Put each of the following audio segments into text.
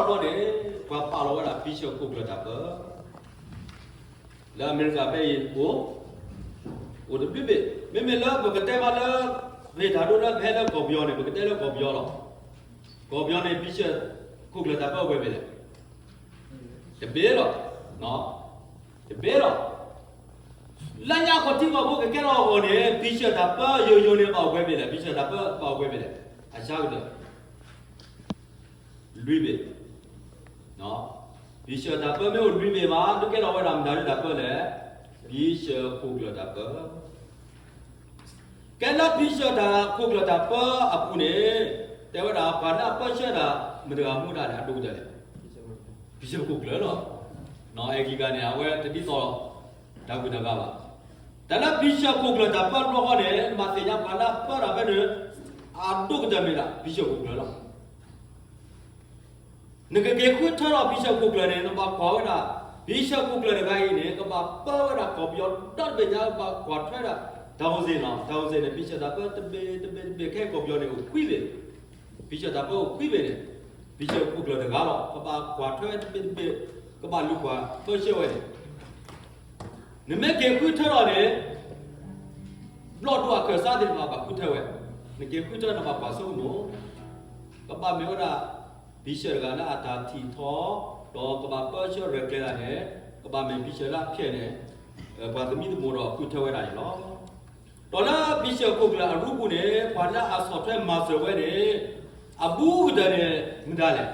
တော့တော့တယ်ဘာပါလောကဘီရှော့ကိုကတာကလာအမေရိကပဲဟိုဟိုတပိပိမေမေလာဘကတဲ့ပါလာလေဒါတို့လည်းဖဲတော့ကောပြောနေဘကတဲ့လည်းကောပြောတော့ကောပြောနေဘီရှော့ကိုကတာပဲဝဲပဲလေတပေတော့နော်တပေတော့လမ်းရခေါ်တိမဘုကကဲတော့ဟိုနေဘီရှော့တာပါယိုယိုနေပေါ့ဝဲပဲလေဘီရှော့တာပါပေါ့ဝဲပဲလေအချောက်တယ် lui be no bi sha da pa me lui be ma to ke lo wa da ma da pa le bi sha ko glo da pa ke la bi sha da ko glo da pa apu ne te wa da ba na pa sha da ma da mu da da do da le bi sha ko glo lo no e ki ga ne a we ta ti so da ku da ga ba da la bi sha ko glo da pa lo ho ne ma te nya ba la pa da ba ne a do ga da me la bi sha ko glo lo နကကေခွထရဘိရှောကုကလ နေနဘကွာဝဒဘိရှောကုကလနေဂိုင်းနေကဘပဝဒကောပြောတတ်ပညာဘကွာထွဲတာတောင်းစင်နော်တောင်းစင်နေဘိရှောတာပတပေတပေတပေခဲကောပြောနေကိုခွိပဲဘိရှောတာပေါ်ခွိပဲနေဘိရှောကုကလနေကတော့ကဘကွာထွဲတပေတပေကဘလူကွာတော့ရှေဝဲနမကေခွထရနေဘလော့တော့ကစားတယ် မှာဘခွထဝဲနကေခွထရနဘပါဆုံးနော်ကဘမေဝဒ bishop ကလည်းအတာတီထောတော့ကဘာပတ်ချရကလာနဲ့ကဘာမန် bishop လာဖြစ်နေဘာသမီးတို့တော့ကုထဝဲတာရနော်တော်လာ bishop ကိုကလာအရုပ်နဲ့ဘာလာအဆော့ထွဲမာဆဝဲနဲ့အဘူဒနဲ့မဒါလေ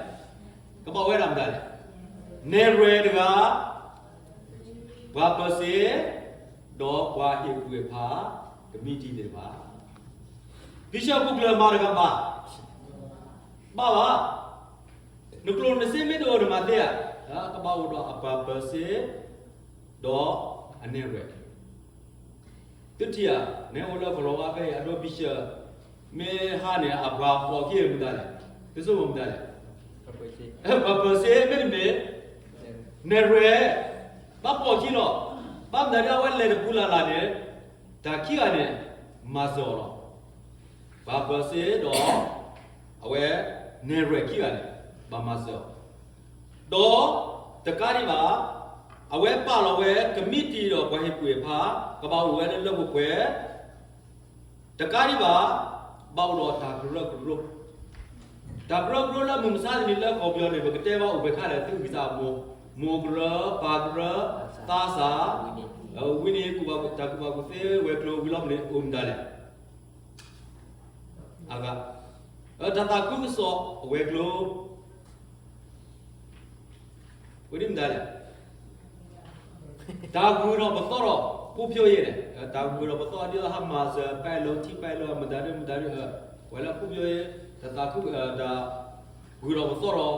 ကဘာဝဲတာမဒါလေနေရဲတကဘာပစေတော့ကွာ ဟိကွေဖာကမိတီတွေပါ bishop ကိုကလာမာရကပါပါပါ nuklo nase me do ma te ya ka ba do apa pa se do ane re titia ne ola ko ga be ya do bisha me ha ne abra po ke mu da le te so mu da le ba pa se me me ne re ba po ji lo ba da ya wa le pu la la ne da ki ga ne ma zo lo ba pa se do awe ne re ki ga ne ဘာမ စောတော့တကားဒီပါအဝဲပါလောဝဲကမိတီတော့ဘွဲပွေဖာကပောက်ဝဲနဲ့လောက်ကွယ်တကားဒီပါဘောက်တော့တာဂရုဂရုဒါဂရုဂရုလာမမစားနေလက်ခေါ်ပြောနေဘကတဲပါဥပခါလည်းသူကိစားမိုမိုဂရပါဂရသာစာဝိနေကူပါတာကူပါကူသေဝဲကလိုဝီလောမနေဥမ်ဒါလေအာကအတတာကုဆိုဝဲ ကလိုဝိရိမဒါလေဒါဂူရောဘတော်ရောပူပြိုရဲတယ်ဒါဂူရောဘတော်ဒီဟာမာဇပဲလုံးတိပဲလုံးမဒါရမဒါရဝလာပူပြိုရဲဒါတာခုဒါဂူရောဘတော်ရော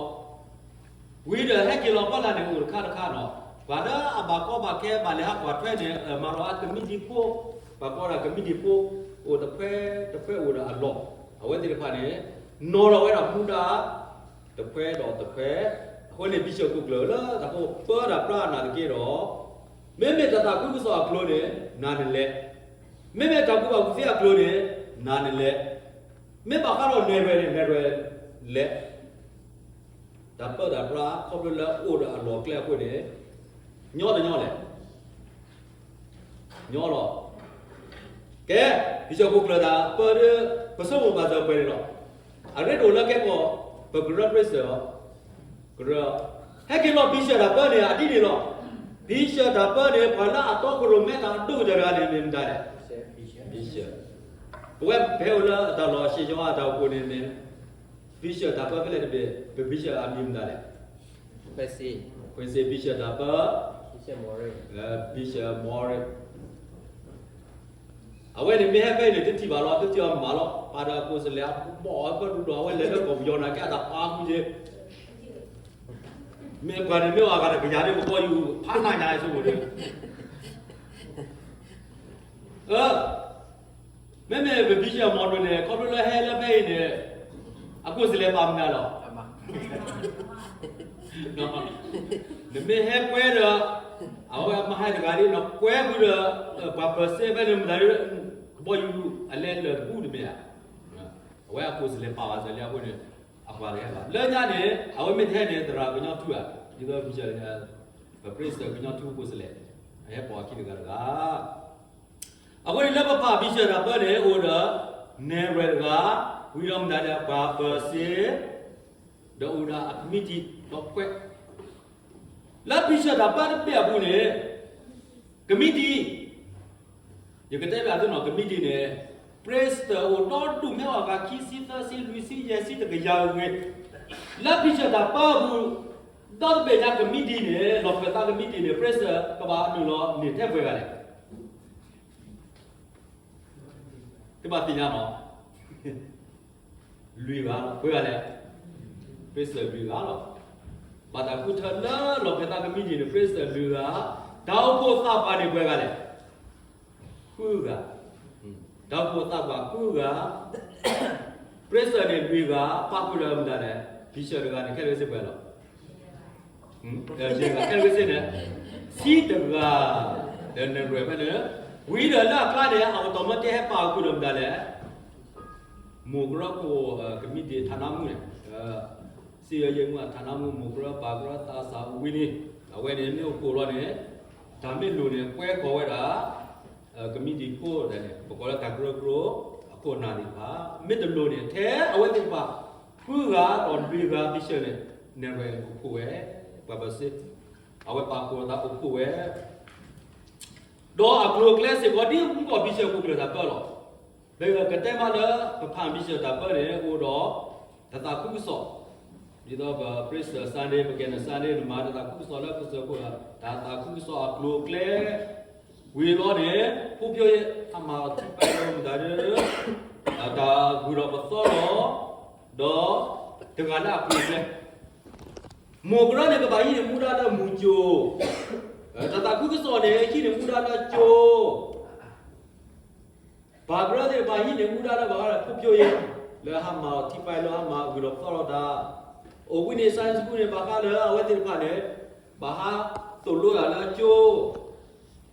ဝိရဟက်ကီလောပလာနေဦးခါခါနော်ဘာဒါအဘကောဘကဲဘာလေဟာကွာထွဲနေမာရောအကမီဒီပိုဘာကောရာကမီဒီပိုဟိုတဖဲတဖဲဟိုဒါအလောအဝဲတိဖာနေနော်ရောဝဲတာမူတာတဖဲတော့တဖဲ hone bishop ku klo la ta ko pa da pra na ke ro me me ta ta ku ku so a klo ne na ne le me me ta ku ba ku se a klo ne na ne le me ba ka ro ne re ne re le da pa da pra ko lo la o da lo kle ko ne nyo da nyo le nyo lo ke bishop ku klo da pa de pa so mo ba da pa ro a re do la ke ko pa gra press ကရဟက်ကီလောဘီရှာ 그러 해길로 비셔라 뻔해 아디리로 비셔다 뻔해 벌라 또 그로 메다 또 저라는 님다래 비셔 비셔 왜 배우라 달로 시조아 다 보내네 비셔다 뻔해 비 비셔 안 님다래 회시 회시 비셔다 뻔 비셔 모레 에 비셔 모레 awele me hebe le titi ba lo titi ma lo para ko se le mo ko ru do awele ko yo na ka ta pa ku je မင်းကွာနေမြို့အားကလည်းကြားတယ်မပေါ်ယူဖားနာညာဆိုလို့လေအော်မင်းမင်းဘီချာမော်ဒယ်နဲ့ကွန်ပျူတာဟဲလည်းပဲနေအခုစလဲပါမလားတော့အမနော်ဒီမင်းဟဲကွဲတော့အော်မဟာဒဂါရီနော်ကွဲဘူးတော့ဘာပစေဘယ်နမဒါရပေါ်ယူအလဲလဘူးတမရအဝဲအခုစလဲပါပါစလဲအခုနေ အပါလေပါလဲညာနေအဝိမေထဲနေတာကညောထူရဒီတော့ပြချင်တယ်ပရိစကညောထူကိုစလေအဲပေါ်ကိကရကအခုဒီလက်ပဖပြီးချတာပေါ်လေဟိုတော့နေရကဝီရမ်ဒါဘာပစီဒေါ်ရာအမီတီတော့ကွက်လက်ပြီးချတာပတ်ပြဘူးနေကမီတီရကတဲ့ပြတော့ကမီတီနေ praise the o not to me wa ki si ta si lui si ye si de ya we la pi cha da pa bu da be ja ka mi di ne lo pe ta ka mi di ne praise ka ba nu lo ni the pwe ga le cái bà tin nó lùi vào nó quên lại praise lùi vào nó bà ta cứ thật đó lo cái ta cái mi gì này praise lùi vào đau cô ta bà đi quên lại cứ cả တော့ကိုတပ်က ကုကပရိစ္ဆေတွေပြီးကပါကူလမ်ဒါနဲ့ဒီရှော်ကနေခဲရစစ်ပဲလို့ဟမ်အဲဒီကခဲရစစ်နဲ့စီတကတဲ့နေရပဲနဲ့ဝီရလာကတဲ့အော်တိုမတ်ဟဲပါကူလမ်ဒါလေမူဂရကိုကမိတီဌာနမှုနဲ့စီရယမှုဌာနမှုမူဂရပါဂရတာစာဝီနီအဝဲနေမျိုးကိုရောနဲ့ဒါမဲ့လူနဲ့ကွဲခေါ်ရတာ committee ko dane pokola takro kro ko na ni pa mid lo ne the awe ti pa pu ga on bi ga bi she ne ne re ko we pa ba se awe pa ko da ko we do a kro class ko di ko bi she ko kro da pa lo de ga ka te ma le pa pha bi she da pa ne ko do da ta ku so ဒီတော့ praise the sunday ပကန sunday မှာတာခုစောလာခုစောကိုဒါတာခုစောအကလိုကလေ ဝီလောနေဖူပြောရဲ့အမာတိပိုင်လို့ဒါရအတာဂူရောပသောတော့တော့တကနာခုလေမောဂရနေကဘာကြီးမူဒါတာမူချိုတတာခုကစောနေရှိနေမူဒါတာချိုဘာဂရတဲ့ဘာကြီးနေမူဒါတာဘာကဖူပြောရဲ့လေဟာမာတိပိုင်လို့ဟာမာဂူရောပသောတော့ဒါအိုဝိနေဆိုင်စကူနေဘာကလေအဝဲတိဖာနေဘာဟာ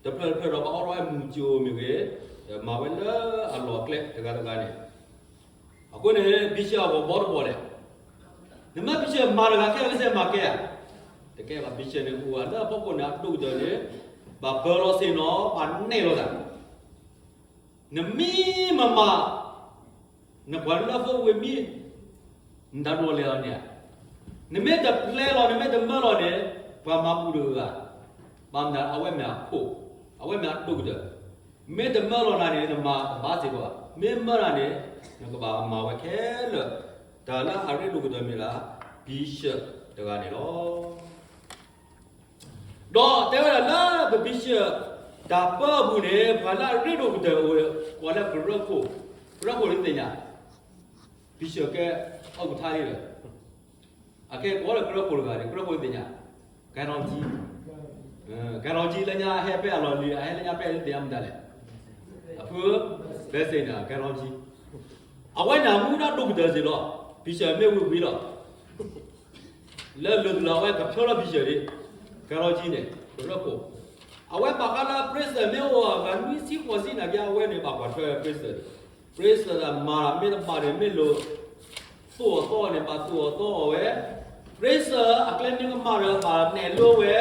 တုလို့ရလာချို the per per ba oro mu jo mi ge ma wen la a lo kle de ga ga ne a ko ne bi sha bo bo bo le ne ma bi sha ma ga ke le se ma ke ya de ke ba bi sha ne ku wa la po ko na tu de ne ba bo lo se no ba ne lo da ne mi ma ma ne ba la fo we mi nda lo le ne ne me da ple lo ne me da ma lo ne ba ma pu de ga ba na a we ma ko အဝဲများ တုတ်တယ်မေတ္တမလောနာနေမှာဘာစီကောမေမရနေကဘာမဝခဲလဒါလာအရိလုကဒမီလာဘီရှ်တကနေလောတော့တဲရလာဘီရှ်ဒါပဘူးနေဘာလာရိလုကဒဝဝလာဘရကိုဘရကိုလေးတင်ညာဘီရှ်ကအောက်ထားရည်အကဲဘောလဘရကိုလာတယ်ဘရကိုတင်ညာကန်တော်ကြီး garoji lanya he pe alo li he lanya pe de am dale apu be se na garoji awa na mu na duk de se lo bi she me wu bi lo le le la wa ka pho lo bi she ri garoji ne ro ko awa ba ka la praise me wa ga ni si ko si na ya we ne ba kwa thwe praise praise la ma me ba de me lo so so ne ba so so we praise a clan ni ma ra ba ne lo we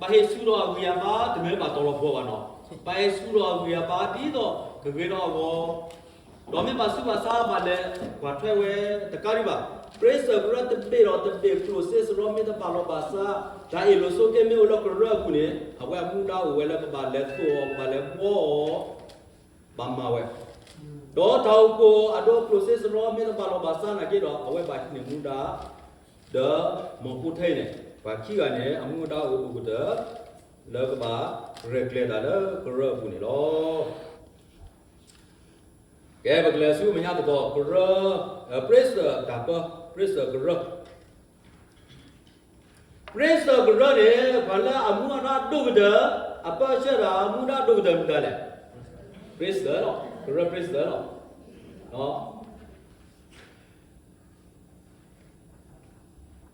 ဘာဟေဆူတော်ဝီယာပါတမဲပါတော်တော်ဘောပါနော်ဘာဟေဆူတော်ဝီယာပါဒီတော့ကကေတော့ဘောတော်မြပါစုပါစားပါလေဘာထွဲဝဲတကားရီပါ praise the god the bit of the big process ရောမြတ်ပါလောပါစာဒါအလိုဆိုကေမေလောကရခုနေအဝဲမူလာဝဲလာပါလက်ဆိုပါလေဘောဘာမဝဲတော့တောက်ကိုအတော့ process ရောမြတ်ပါလောပါစာနာကေတော့အဝဲပါနေမူတာဒါမဟုတ်ထိုင်နေ 바키가네 아무다 오고다 러그바 레글레다르 그러분이로 게 바글라수 미냐도 그러 프레스 다퍼 프레스 그러 프레스 그러네 발라 아무나 도그다 아빠셔라 아무나 도그다 미다래 프레스더로 그러 프레스더로 어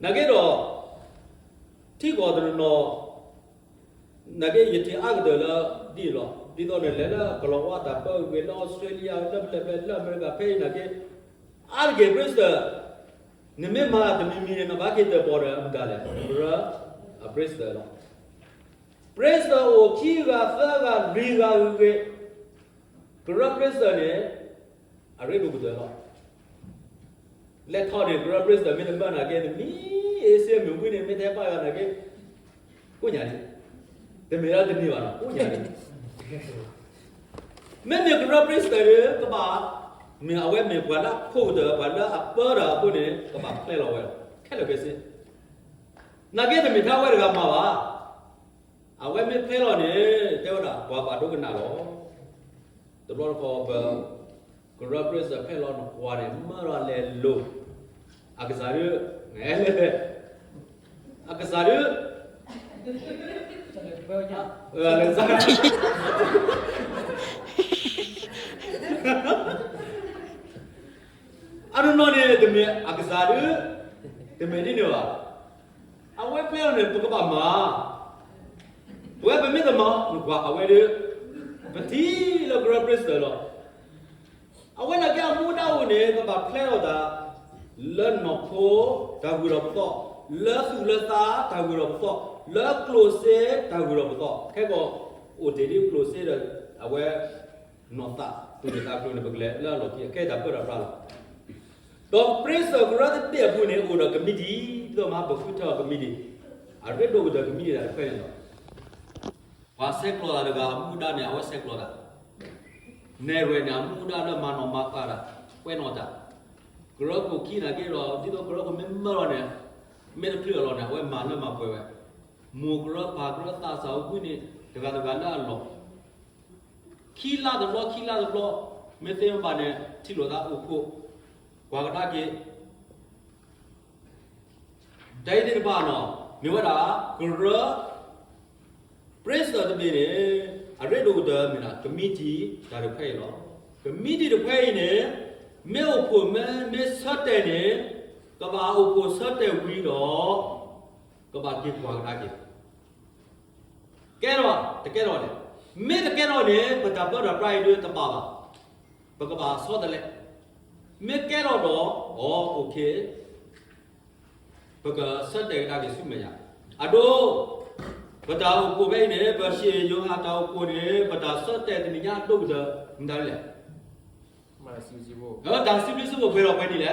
나게로 တိကောဒရနောနဂေယတိအကဒလဒီလောဒီတော့လည်းလည်းဘလောဝတာပေါ်ဝေလောဩစတြေးလျလက်လက်လက်အမေရိကဖေးနဂေအာဂေဘရစ်တာနမေမာတမီမီနဘာကေတပေါ်ရမ်ကလည်းဘရအဘရစ်တာလောဘရစ်တာကိုခီကသကရီကဝေဘရဘရစ်တာနဲ့အရေဘုဒ္ဓလောလက်ထော်တယ်ဘရဘရစ်တာမင်းဘာနာကေမီ အေးစေမြွေးနေမတဲ့ပါရနာကေကိုညာလေတမေရတမီပါလားကိုညာလေမင်းမြဂရပရစ်တာရေကပါ mi awe mi wala khoda wala apara pune kaba khle lo wel khelo ke se na ke de mi tha we ga ma ba awe mi khle lo ne te wala ba ba do kana lo to lo ko ba gra pres a khle lo no kwa de ma ra le lo akasaru ne le akasaru ờ lên ra I don't know ne de me akasaru de me ni ne ba awe pe ne pu ka ba ma we be me de ma nu kwa awe de pati lo gra pres de lo awe na kya mu da wo ne ka ba ple lo da le no pho da gu ro to le su le ta da gu ro to le close da gu ro to ke ko o de di close de awe no ta tu de ta pro ne ba gle la lo ki ke da pa ra ra lo တော့ praise the god တဲ့ဘူးနေဦးတော့ committee တော့မှာဘခုထော committee အရက်တော့က committee လာဖဲတော့ဘာဆက်ကလောတာကအမှုဒါနဲ့အဝဆက်ကလောတာနေရနေအမှုဒါလည်းမနောမကာရာဝဲနော်တာဂရောကိုခိနာကေရောဒီတော့ဂရောကိုမင်းမရောနေမေတ္တာရောနေဝဲမာနမပွဲဝဲမူဂရောပါဂရောတာဆောက်ခုနေတကတကလာလောခိလာတော့ခိလာတော့မေတေမပါနေတီလိုတာဥဖို့ကွာကတာကေဒိုင်ဒီဘာနောမြေဝတာဂရပရက်စတာတပင်းနေအရက်ဒိုဒမနာကမီတီဒါရဖဲလောကမီတီတဖဲနေမေအဖို့မဲမေဆတ်တဲ့နေ ကဘာအဖို့ဆတ်တဲ့ဝီတော့ကဘာကေကွာကတာကေကဲတော့တကယ်တော့လေမေတကယ်တော့လေပတာပရာပရိုင်တွေတပါပါဘကဘာဆောတယ်လေ မေကဲတော့တော့ဩโอเคဘကဆက်တဲ့တာကစုမရအဒိုဘတာကိုပဲနေဘရှေယောဟာတောကိုနေဘတာဆက်တဲ့တညတုတ်တဲ့ဒါလေ มาซิซิโบ ဟောဒါစီပလစ်ဘဘယ်တော့ပဲနေလဲ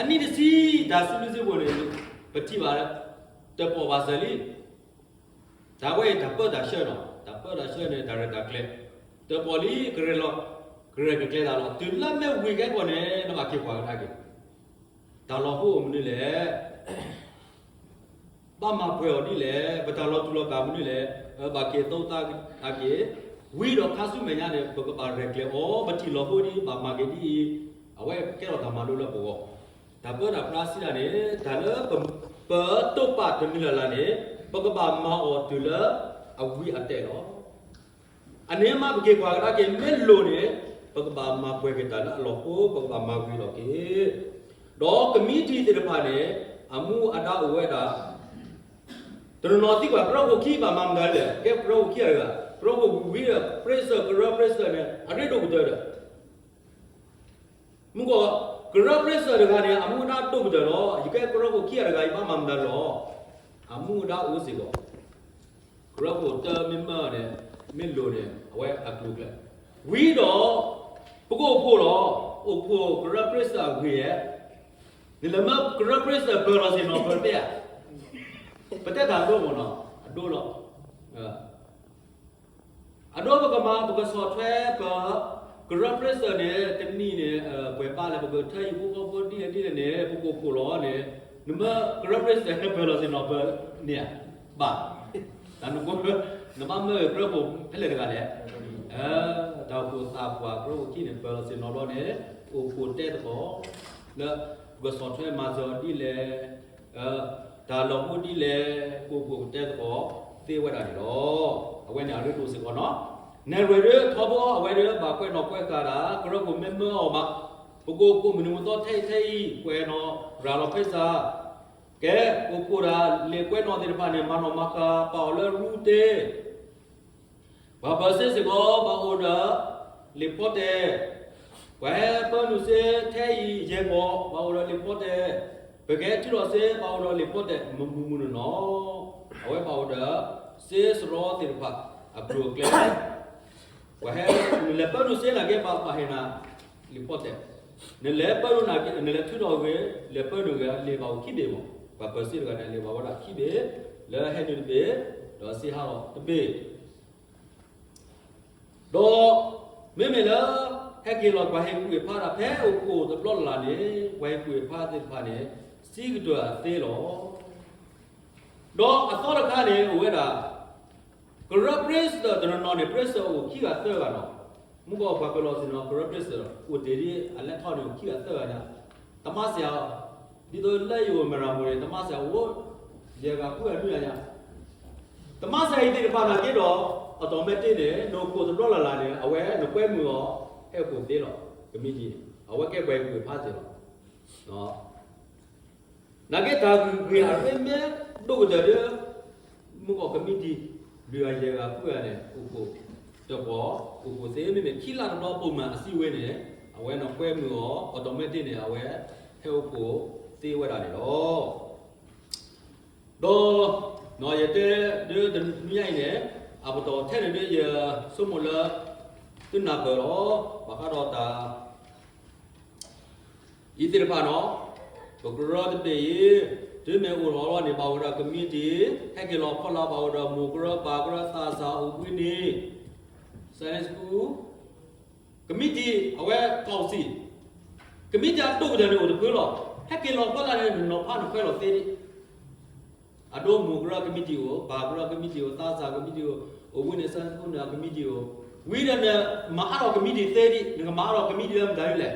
အနိတစီဒါစီပလစ်ဘလေပတိပါလေတပေါ်ပါစလီဒါဝဲတပတ်တာရှေ့တော့တပတ်တာရှေ့နေဒါရတာကလေတပေါ်လီဂရလောဂရကကလေဒါလောတူလက်မဲ့ဝေကဲပေါ်နေတော့အခေပွားထားကေဒါလောဖို့မနေလေဘာမပွဲော်ဒီလေဘတာလောတူလောကမနေလေဘာကေတော့တာအကေဝီတော့ခါစုမညာနေဘကပါရကလေဩဘတိလောဖို့ဒီဘာမကေဒီအဝဲကဲတော့ဒါမလို့လောပေါ် ဒါပေါ်တာပလာစီလာနေဒါလပပတော့ပါတမီလာလာနေဘကပါမောတူလအဝီအတဲ့တော့အနေမှာဘကေကွာကကေမဲလို့နေဘကပါမပွဲကေတာလောဖို့ဘကပါမဝီလောကေတော့ကမီတီတေတပါနေအမှုအတာအဝဲတာ Terus kau berapa kiri mamam dah le, ke berapa kiri ada, berapa wira pressure, berapa pressure ni, ada tu betul ada. Muka berapa pressure dengan ni, amu nak tu betul lo, jika berapa kiri ada ibu mamam dah lo, amu dah usi ko. Berapa tu memang ni, melu ni, awak aku le. Wira, pukul pukul, pukul berapa pressure wira, ni lama berapa pressure berapa sih nombor dia. ပတက်တာတော့မနော်အတို့တော့အတို့ဘကမှာဘကဆော့ဖ်ဝဲပါ ကရပ်ပရက်ဆာနဲ့တနီနဲ့ဘွယ်ပါလာဘကထိုင်ဘူးကပေါ်တီအတီနဲ့ပုကိုကိုလောနဲ့နမကရပ်ပရက်ဆာနဲ့ဘယ်လိုစင်တော့ဘယ်နေဘာတန်ကိုနမမေကရပ်ဖို့ဖဲလေကလည်းအဲတော့ကိုသာပွားကရပ်ကြည့်နေဘယ်လိုစင်တော့လို့နဲ့ကိုကိုတဲ့တော့လောကစောထွဲမာဇော်တီလေအဲဒါလောမှုတီလေကိုကိုတဲ့တော့သေးဝတာတော့အဝဲညာလို့တို့စင်ကောနော် နေရရထောဘောအဝဲရဘာကွဲ့တော့ကွဲ့ကာတာကရောကိုမမောမပကိုကိုမနုမတော့ထိတ်ထိတ်ကွဲနော်ရာလောဖိစာကဲကိုကိုရာလေကွဲ့တော့တဲ့ပါနေမနောမကာပေါ်လရူတေဘာဘာစစ်စကောဘာအိုဒါလေပေါ်တဲ့ဝဲပေါ်လူစေထဲရေဘောဘာအိုဒါလေပေါ်တဲ့ဘကဲထီတော့စေပါတော့လေပတ်တဲ့မမူမူနော်အဝဲပါတော့စေစရောတိဖတ်အပရိုကလဲ ဝဟဲလေပတ်လို့စေလာကေပါပါဟနာလေပတ်တဲ့နေလေပတ်လို့နာကေနေလေထူတော့ဝဲလေပတ်လို့ကလေပါခိဘေမောဘာပစီကလည်းလေပါဝတာခိဘေလေဟဲနေဘေတော့စီဟာတော့တပေတော့မေမေ လာဟဲကေလောဘာဟဲကူဖာတာဖဲအိုကိုတပလော့လာနေဝဲကူဖာတဲ့ဖာနေစီကတော့သေးလောတော့အစောရခါနေဝဲတာဂရပရစ်တော့ကျွန်တော်နေပရစ်ကိုခိကတဲ့ကတော့မူကောဘာကလောစနော်ဂရပရစ်တော့ကိုဒေဒီအလက်ထောက်နေခိကတဲ့ကတမဆရာဒီတော့လက်ယူမရာမရတမဆရာဝရေကကူရတွေ့ရတမဆရာဤတဲ့ပါလာကြတော့အော်တိုမက်တစ်နဲ့နိုကိုတော့လာလာနေအဝဲနကွဲမှုရောဟဲ့ကိုသေးတော့ကမိကြီးအဝဲကဲကွဲကူဖားစီတော့နော် Nageta gwe areme do da de mu ko committee လူရရေကခုရတယ်ကိုကိုတော့ဘောကိုကိုသေးမိမိခိလာတော့ပုံမှန်အစည်းအဝေးနဲ့အဝဲတော့ပွဲမှုရော automatic နဲ့အဝဲဟဲ့ကိုသေးဝဲတာနေတော့တော့နော်ရတဲ့ဒီတမြိုင်နဲ့အဘတော်ထဲနေရဆုမလာတွနာကတော့ဘာကတော့တာဤတိရပါနော်ဘဂရတ်တေ ဒီမေဝရောနေပါဝရကမိတီဟက်ကလောဖလာပါဝရမူကရပါကရသာသာဥပိနီဆန်စကူကမိတီအဝဲကောက်စီကမိတီအတုတ်တယ်လို့ပြောလို့ဟက်ကလောဖလာနေနော်ဖာနခွဲလို့သေးတယ်အဒိုမူကရကမိတီကိုပါကရကမိတီကိုသာသာကမိတီကိုဥပိနီဆန်စကူနာကမိတီကိုဝိရဏမဟာရောကမိတီသေးတယ်ငါမဟာရောကမိတီလည်းမတိုင်းလေ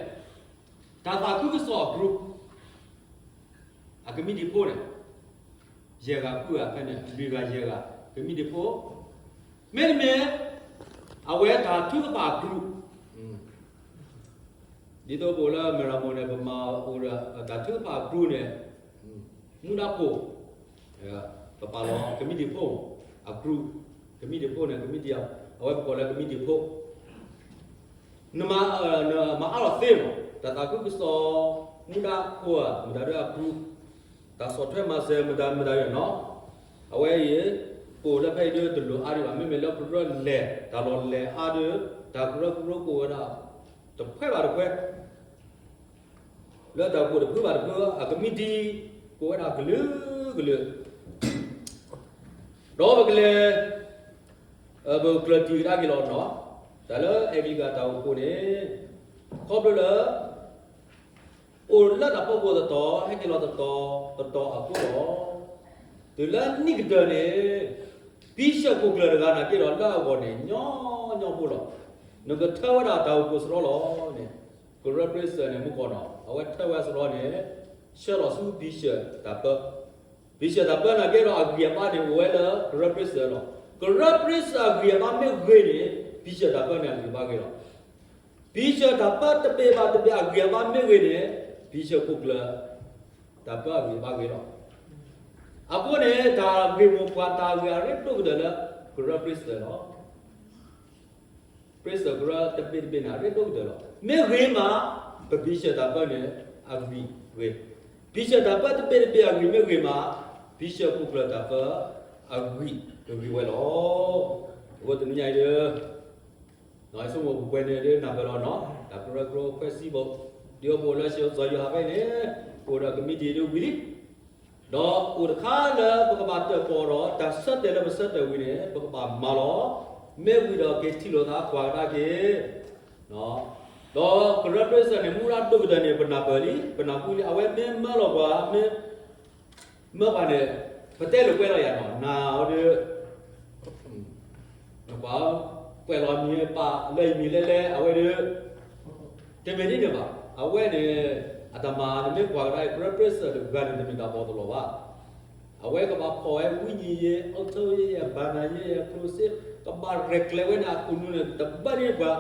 ဒါသာကုကစော group အကမိဒီပိုနဲ့ရေကကူရဖက်နဲ့လူကရေကကမိဒီပိုမဲမဲအဝဲတာသူကပါဂရုဒီတော့ဘောလာမရမနဲ့ပမာဟိုရာတာသူပါဂရုနဲ့မူနာပိုအဲပပါလောကမိဒီပိုအဂရုကမိဒီပိုနဲ့ကမိ ဒီအဝဲပေါ်လာကမိဒီပိုနမနမအားတော့သေမတတာကုကစောမူနာကိုမူဒါရဂရုဒါဆော့ထွဲမှာဆဲမဒါမဒါရနော်အဝဲရေကိုလက်ဖိုက်တွေတလူအားရအမေမေလောက်ပရလဲဒါလောလဲအားရဒါကရကရကိုရတဖွဲပါတော့ဖွဲလက်တော့ကိုတဖွဲပါတော့အကမီတီကိုရဂလူဂလူတော့ဘကလေအဘကလတီရာကီလောနော်ဒါလအဗီကတောက်ကိုနေခေါပလ လာ o la da po bo da to he ke lo da to to to a ko lo de la ni ke de ne bi sha ko kla ga na ke lo la ko ne nyo nyo po lo no ga tha wa da da ko so lo ne ko represent ne mu ko no a wa tha wa so lo ne sha lo su bi sha da pa bi sha da pa na ke lo a gya pa ne we la represent lo ko represent a gya pa me gwe ne bi sha da pa ne li ba ke lo ဘီရှတာပတ်တပေပါတပြအကြမမေ ဝေနေဘီရှပုကလာတပတ်ဝေပါကေတော့အခုနေတာဝေမပွားတာဝေရတုကဒလာဂရပရစ်တယ်နော်ပရစ်တယ်ဂရတပေပေနာရတုကဒလာမေဝေမှာဘီရှတာပတ်နေအဂီဝေဘီရှတာပတ်တပေပေအဂီမေဝေမှာဘီရှပုကလာတပတ်အဂီဝေဝေလောဝတ်တညိုင်ရ nói xong một quen này đi nằm vào đó nó đã pro pro festival điều bộ là siêu giờ giờ phải nè bộ là cái midi điều biết đó bộ khá là bộ bạn tự bộ đó đã sát để là sát để vì nè bộ bạn mà nó mẹ vì đó cái thi lo ta qua ra cái đó đó cái rất là sẽ mua ra đồ cái này bên nào beli bên nào cũng đi ao em mẹ mà lo qua mẹ mẹ bạn này phải tên là quên rồi à nó nào được nó bảo ကွယ်တော်မြေပါလိမ်မီလဲလဲ အဝဲရတမင်းနေပါအဝဲနေအတမာနေကွာရိုက် purpose လို့ဂန်နေမိတာပေါ်တော့ပါအဝဲကပါပေါ်ဝိညာဉ်ရဲ့အော်တိုရဲ့ဘာနာရဲ့ process ကပါ reclave နာကုနုနဲ့တပရိပါ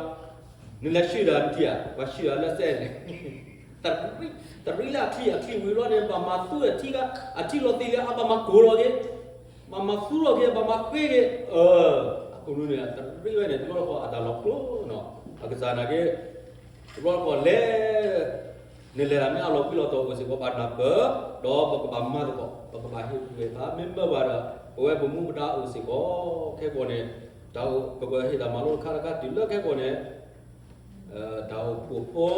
နလရှိရာတီယာဘာရှိရာလက်ဆဲနေတရိတရိလာတီအခိဝီရောနေပါမသူ့အတီကအတီလိုတီလေအပမကိုရောကေမမဖူရောကေပမခွေကေအော် kuno ne riwe ne tulo ko ada loklo no aga sana ke tulo ko le နေလေရမယ်အလောပိလောတော့ကိုစေကိုပါတာပတော့ပကဘာမတ်ကို ပကဘာဟိဝေပါမင်ဘဝရဘဝဘမှုမတာအိုစေကိုခဲပေါ်နေတော့ပကဟိတာမလို့ခါရကတိလခဲပေါ်နေအဲတော့ပူအို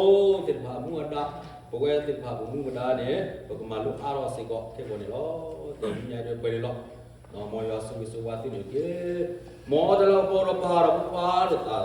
တေဘာမှုအတာဘဝတေဘာဘမှုမတာနေပကမလို့အားရောစေကိုခဲပေါ်နေလောတေမြရပဲလောနော်မောရဆုစုဝတိနေကေမောဒလောပေါ်ရ ပါရပါရတာ